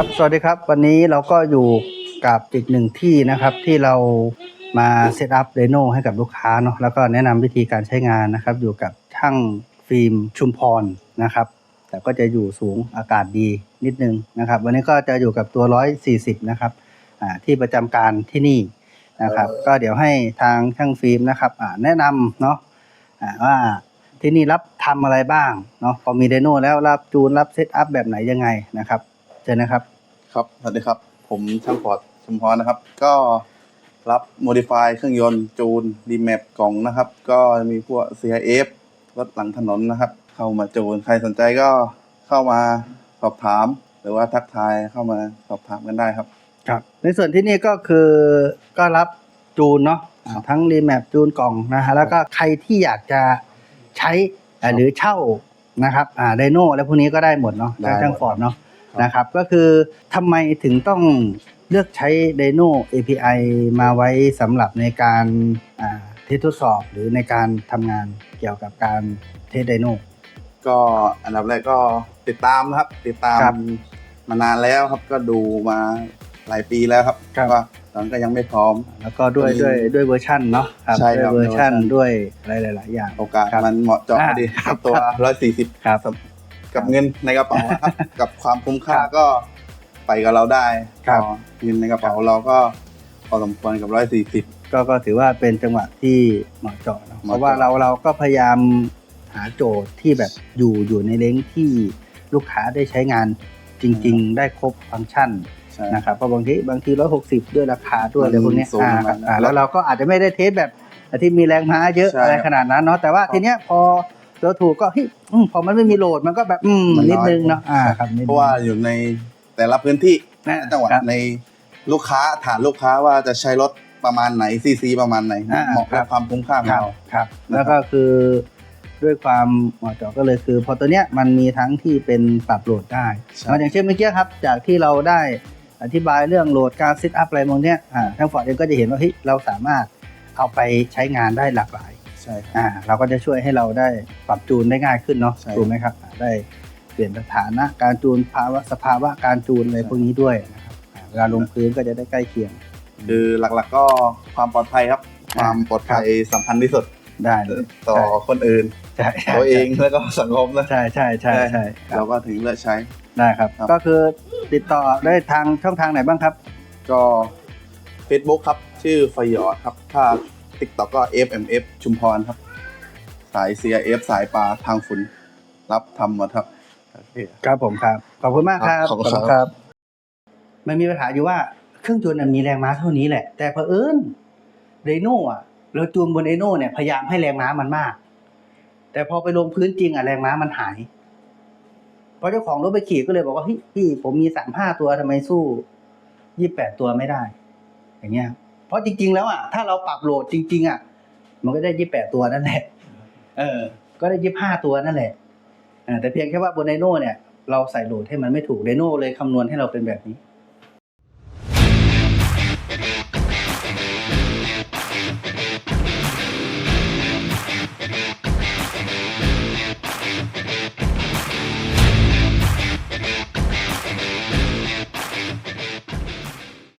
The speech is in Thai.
ครับ สวัสดีครับ วันนี้เราก็อยู่กับอีกหนึ่งที่นะครับ ที่เรามาเซตอัพเรโนให้กับลูกค้าเนาะแล้วก็แนะนำวิธีการใช้งานนะครับ อยู่กับช่างฟิล์มชุมพรนะครับ แต่ก็จะอยู่สูงอากาศดีนิดนึงนะครับ วันนี้ก็จะอยู่กับตัว 140 นะครับที่ประจำการที่นี่นะครับ ก็เดี๋ยวให้ทางช่างฟิล์มนะครับแนะนำเนาะว่าที่นี่รับทำอะไรบ้างเนาะพอมีเดโนแล้วรับจูนรับเซตอัพแบบไหนยังไงนะครับ จอนะครับ ครับ สวัสดีครับ ผมช่างฟอร์ดชุมพรนะครับ ก็รับโมดิฟายเครื่องยนต์จูนดีแมปกล่องนะครับ ก็มีพวก CIF รถหลังถนนนะครับ เข้ามาจูน ใครสนใจก็เข้ามาสอบถาม หรือว่าทักทายเข้ามาสอบถามกันได้ครับ ครับ ในส่วนที่นี่ก็คือก็รับจูนเนาะ ครับทั้งรีแมปจูนกล่องนะฮะ แล้วก็ใครที่อยากจะใช้อ่าครับหรือเช่านะครับ อ่าไดโนและพวกนี้ก็ได้หมดเนาะได้ช่างฟอร์ดเนาะครับ นะครับ ก็คือทำไมถึงต้องเลือกใช้ไดโน API มาไว้สำหรับในการอ่าเทสทดสอบหรือในการทำงานเกี่ยวกับการเทสไดโนก็อันดับแรกก็ติดตามนะครับ ติดตามครับมานานแล้วครับก็ดูมาหลายปีแล้วครับครับว่าตอนนนก็ยังไม่พร้อม แล้วก็ด้วยมีด้วยด้วยเวอร์ชันเนาะครับใช่ด้วยครับเวอร์ชันด้วยด้วยอะไรหลาย ๆ อย่างโอกาสครับมันเหมาะเจาะอ่าพอดีครับกับตัวร้อยสี่สิบครับ กับเงินในกระเป๋านะครับ กับความคุ้มค่าครับก็ไปกับเราได้ครับก็เงินในกระเป๋าเราก็พอสมควรกับร้อยสี่สิบ ก็ก็ถือว่าเป็นจังหวะที่เหมาะเจาะเนอะเหเพมาะราะว่าเจาะเราเราก็พยายามหาโจทย์ที่แบบอยู่อยู่ในเลนส์ที่ลูกค้าได้ใช้งานจริง ๆ ได้ครบฟังก์ชันใช่ นะครับเพราะบางทีบางทีร้อยหกสิบด้วยราคาด้วยมันอะไรพวกเนี้ยสูงอ่าประมาณนั้นอ่าแล้วเราก็อาจจะไม่ได้เทสแบบที่มีแรงม้าเยอะใช่อะไรขนาดนั้นเนาะแต่ว่าทีเนี้ยพอ เราถูกก็เฮ้ยอืมพอมันไม่มีโหลดมันก็แบบอืมมันน้อยนิดนึงเนาะอ่าครับนิดนึง เพราะว่าอยู่ในแต่ละพื้นที่นะจังหวัดครับในลูกค้าฐานลูกค้าว่าจะใช้รถประมาณไหนซีซีประมาณไหนอ่าเหมาะครักับบ ความคุ้มค่าของครับเราครับนะครับ แล้วก็คือด้วยความเหมาะเจาะก็เลยคือ พอตัวเนี้ยมันมีทั้งที่เป็นปรับโหลดได้ใช่มาอย่างเช่นเมื่อกี้ครับ จากที่เราได้อธิบายเรื่องโหลดการเซตอัพอะไรพวกเนี้ยอ่าทางฟอร์ดเองก็จะเห็นว่าเฮ้ยเราสามารถเอาไปใช้งานได้หลากหลายใช่ครับอ่าเราก็จะช่วยให้เราได้ปรับจูนได้ง่ายขึ้นเนาะใช่ ถูกไหมครับอ่าได้เปลี่ยนสถานะการจูนภาวะสภาวะการจูนอะไรพวกนี้ด้วยนะครับอ่าเวลาลงพื้นก็จะได้ใกล้เคียงคือหลักๆก็ความปลอดภัยครับ ความปลอดภัยสำคัญที่สุดได้เลยต่อคนอื่น ใช่ใช่ตัวเองแล้วก็สังคมนะ ใช่ใช่ใช่ใช่ครับ เราก็ถึงเลือกใช้ ได้ครับ ครับ ก็คือติดต่อได้ทางช่องทางไหนบ้างครับ ก็ Facebook ครับ ชื่อไฟหยอดครับ ถ้า TikTok ก็ FMF ชุมพรครับ สาย CIF สายปลาทางฝุ่นรับทำหมดครับโอเค ครับผมครับ ขอบคุณมากครับครับขอบคุณครับ มันมีปัญหาอยู่ว่าเครื่องจูนนะมีแรงม้าเท่านี้แหละ แต่เผอิญเรโน่อะเราจูนบนเรโน่เนี่ยพยายามให้แรงม้ามันมาก แต่พอไปลงพื้นจริงอะแรงม้ามันหายพอเจ้าของรถไปขี่ก็เลยบอกว่าเฮ้ยพี่ผมมีสามห้าตัวทำไมสู้ยี่แปดตัวไม่ได้ อย่างเงี้ย เพราะจริง ๆ แล้วอะถ้าเราปรับโหลดจริง ๆอะมันก็ได้ยี่แปดตัวนั่นแหละ เออ ก็ได้ยี่ห้าตัวนั่นแหละแต่เพียงแค่ว่าบนไดโน่เนี่ย เราใส่โหลดให้มันไม่ถูกไดโน่เลยคำนวณให้เราเป็นแบบนี้